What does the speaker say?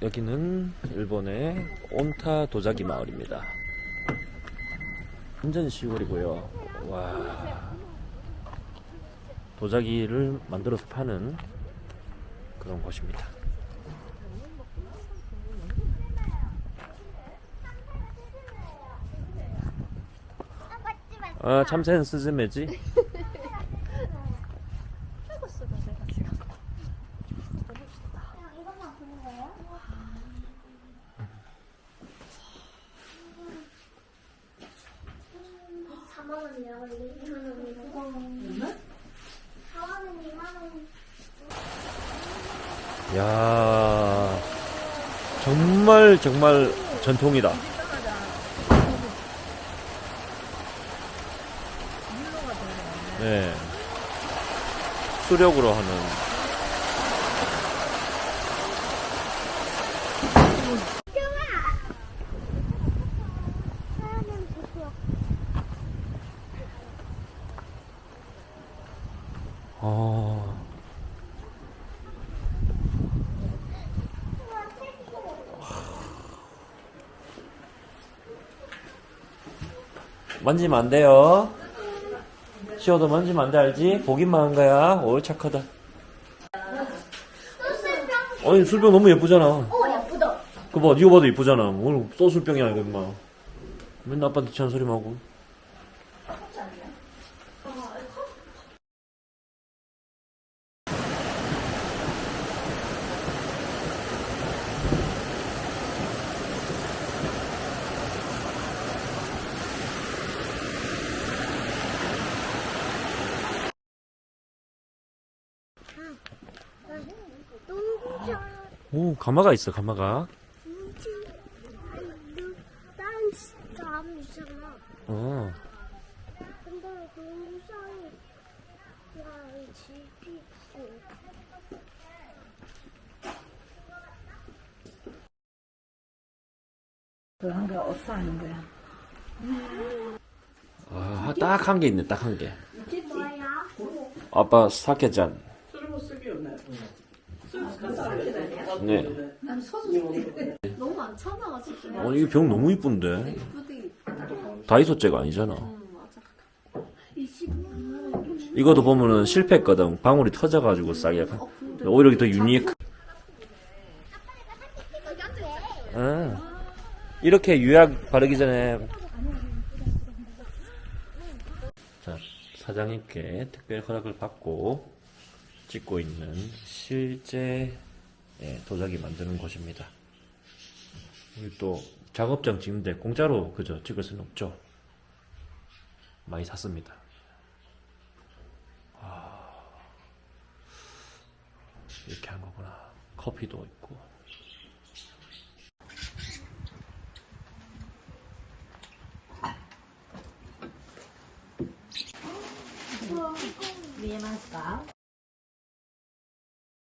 여기는 일본의 온타 도자기 마을입니다. 완전 시골이고요. 와. 도자기를 만들어서 파는 그런 곳입니다. 아, 참새는 스즈메지? 야 정말 정말 전통이다 네. 수력으로 하는 만지면 안 돼요. 쉬어도 만지면 안 돼, 알지? 보기만 한 거야. 오, 착하다. 아니, 술병 너무 예쁘잖아. 어, 예쁘다. 그거 봐, 이거 봐도 예쁘잖아. 오늘 소술병이야, 이거, 임마. 맨날 아빠한테 취한 소리만 하고. 오, 가마가 있어, 가마가. 어. 근데 농촌이 야, 집이 있고. 그한 거 없어 하는 거야. 아, 딱 한 개 있네, 딱 한 개. 아빠 사케잔. 네. 너무 많잖아 지금 어, 이게 병 너무 이쁜데. 예쁘디 다이소째가 아니잖아. 맞아 이것도 보면은 실패했거든. 방울이 터져가지고 싸게. 오히려 더 유니크. 아, 이렇게 유약 바르기 전에. 자, 사장님께 특별 허락을 받고 찍고 있는 실제 예, 도자기 만드는 곳입니다. 우리 또 작업장 찍는데 공짜로 그저 찍을 수는 없죠. 많이 샀습니다. 이렇게 한 거구나. 커피도 있고.